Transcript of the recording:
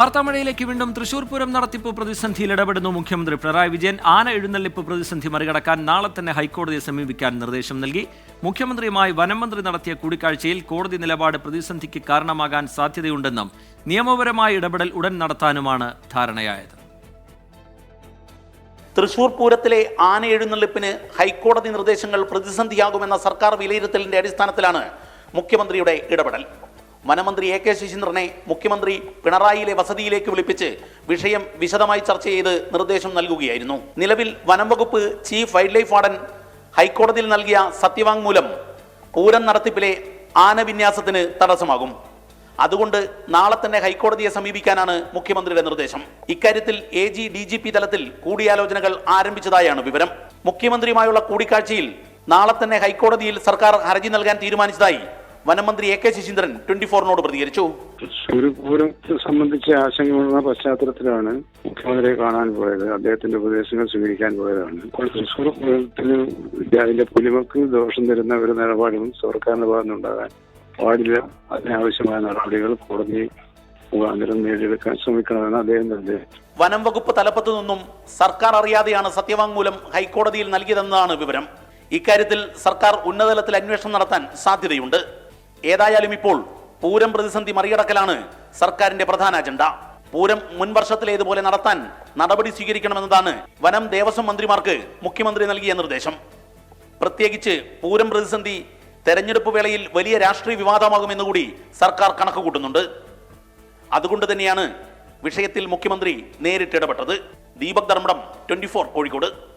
വാർത്താമഴയിലേക്ക് വീണ്ടും തൃശൂർ പൂരം നടത്തിപ്പ് പ്രതിസന്ധിയിൽ ഇടപെടുന്നു മുഖ്യമന്ത്രി പിണറായി വിജയൻ. ആന എഴുന്നള്ളിപ്പ് പ്രതിസന്ധി മറികടക്കാൻ നാളെ തന്നെ ഹൈക്കോടതിയെ സമീപിക്കാൻ നിർദ്ദേശം നൽകി. മുഖ്യമന്ത്രിയുമായി വനംമന്ത്രി നടത്തിയ കൂടിക്കാഴ്ചയിൽ കോടതി നിലപാട് പ്രതിസന്ധിക്ക് കാരണമാകാൻ സാധ്യതയുണ്ടെന്നും നിയമപരമായ ഇടപെടൽ ഉടൻ നടത്താനുമാണ് ധാരണയായത്. തൃശൂർ പൂരത്തിലെ ആന എഴുന്നള്ളിപ്പിന് ഹൈക്കോടതി നിർദ്ദേശങ്ങൾ പ്രതിസന്ധിയാകുമെന്ന സർക്കാർ വിലയിരുത്തലിന്റെ അടിസ്ഥാനത്തിലാണ് മുഖ്യമന്ത്രിയുടെ ഇടപെടൽ. വനമന്ത്രി എ കെ ശശീന്ദ്രനെ മുഖ്യമന്ത്രി പിണറായിയിലെ വസതിയിലേക്ക് വിളിപ്പിച്ച് വിഷയം വിശദമായി ചർച്ച ചെയ്ത് നിർദ്ദേശം നൽകുകയായിരുന്നു. നിലവിൽ വനം വകുപ്പ് ചീഫ് വൈൽഡ് ലൈഫ് വാർഡൻ ഹൈക്കോടതിയിൽ നൽകിയ സത്യവാങ്മൂലം പൂരം നടത്തിപ്പിലെ ആനവിന്യാസത്തിന് തടസ്സമാകും. അതുകൊണ്ട് നാളെ തന്നെ ഹൈക്കോടതിയെ സമീപിക്കാനാണ് മുഖ്യമന്ത്രിയുടെ നിർദ്ദേശം. ഇക്കാര്യത്തിൽ A G D G P തലത്തിൽ കൂടിയാലോചനകൾ ആരംഭിച്ചതായാണ് വിവരം. മുഖ്യമന്ത്രിയുമായുള്ള കൂടിക്കാഴ്ചയിൽ നാളെ തന്നെ ഹൈക്കോടതിയിൽ സർക്കാർ ഹർജി നൽകാൻ തീരുമാനിച്ചതായി വനമന്ത്രി എ കെ ശശീന്ദ്രൻ ട്വന്റി ഫോറിനോട് പ്രതികരിച്ചു. തൃശ്ശൂർ പൂരത്തെ സംബന്ധിച്ച ആശങ്കയുള്ള പശ്ചാത്തലത്തിലാണ് മുഖ്യമന്ത്രിയെ കാണാൻ പോയത്. അദ്ദേഹത്തിന്റെ ഉപദേശങ്ങൾ സ്വീകരിക്കാൻ പോയതാണ്. അപ്പോൾ തൃശ്ശൂർ പൂരത്തിന് അതിന്റെ പുലിമക്ക് ദോഷം തരുന്ന ഒരു നിലപാടും സർക്കാരിന്റെ ഭാഗത്തുനിന്നുണ്ടാകാൻ പാടില്ല. അതിനാവശ്യമായ നടപടികൾ കോടതി മുഖാന്തരം നേടിയെടുക്കാൻ ശ്രമിക്കണമെന്ന് അദ്ദേഹം നിർദ്ദേശിച്ചു. വനം വകുപ്പ് തലപ്പത്തു നിന്നും സർക്കാർ അറിയാതെയാണ് സത്യവാങ്മൂലം ഹൈക്കോടതിയിൽ നൽകിയതെന്നാണ് വിവരം. ഇക്കാര്യത്തിൽ സർക്കാർ ഉന്നതതലത്തിൽ അന്വേഷണം നടത്താൻ സാധ്യതയുണ്ട്. ഏതായാലും ഇപ്പോൾ പൂരം പ്രതിസന്ധി മറികടക്കലാണ് സർക്കാരിന്റെ പ്രധാന അജണ്ട. പൂരം മുൻ വർഷത്തിലേതുപോലെ നടത്താൻ നടപടി സ്വീകരിക്കണമെന്നതാണ് വനം ദേവസ്വം മന്ത്രിമാർക്ക് മുഖ്യമന്ത്രി നൽകിയ നിർദ്ദേശം. പ്രത്യേകിച്ച് പൂരം പ്രതിസന്ധി തെരഞ്ഞെടുപ്പ് വേളയിൽ വലിയ രാഷ്ട്രീയ വിവാദമാകുമെന്ന് കൂടി സർക്കാർ കണക്ക് കൂട്ടുന്നുണ്ട് അതുകൊണ്ട് തന്നെയാണ് വിഷയത്തിൽ മുഖ്യമന്ത്രി നേരിട്ട് ഇടപെട്ടത്. ദീപക് ധർമ്മടം ട്വന്റി കോഴിക്കോട്.